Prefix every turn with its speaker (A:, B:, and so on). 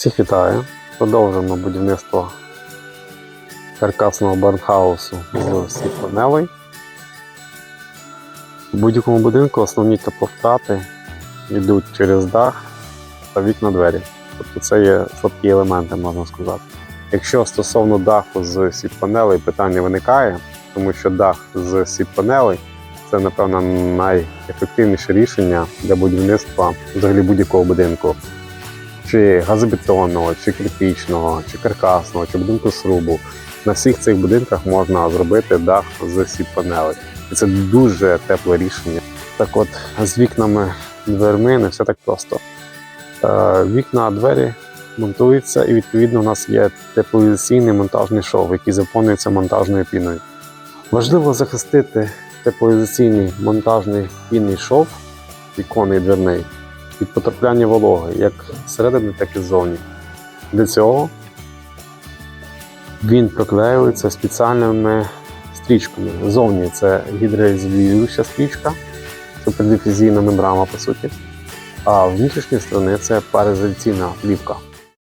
A: Всіх вітаю. Продовжуємо будівництво каркасного барнхаусу з світлоневий. У будь-якому будинку основні тепловтрати йдуть через дах та вікна двері. Тобто це є слабкі елементи, можна сказати. Якщо стосовно даху з сітпанелей виникає, тому що дах з сітпанелей це, напевно, найефективніше рішення для будівництва взагалі будь-якого будинку чи газобетонного, чи кирпічного, чи каркасного, чи будинку срубу. На всіх цих будинках можна зробити дах з сіп-панелей. І це дуже тепле рішення. Так от, з вікнами, дверми не все так просто. Е, Вікна, двері монтуються, і відповідно у нас є теплоізоляційний монтажний шов, який заповнюється монтажною піною. Важливо захистити теплоізоляційний монтажний пінний шов, віконний дверний, від потрапляння вологи, як зсередини, так і ззовні. Для цього він проклеюється спеціальними стрічками. Зовні це гідроізолююча стрічка, це передифізійна мембрана, по суті. А внутрішньої сторони це паризоляційна плівка.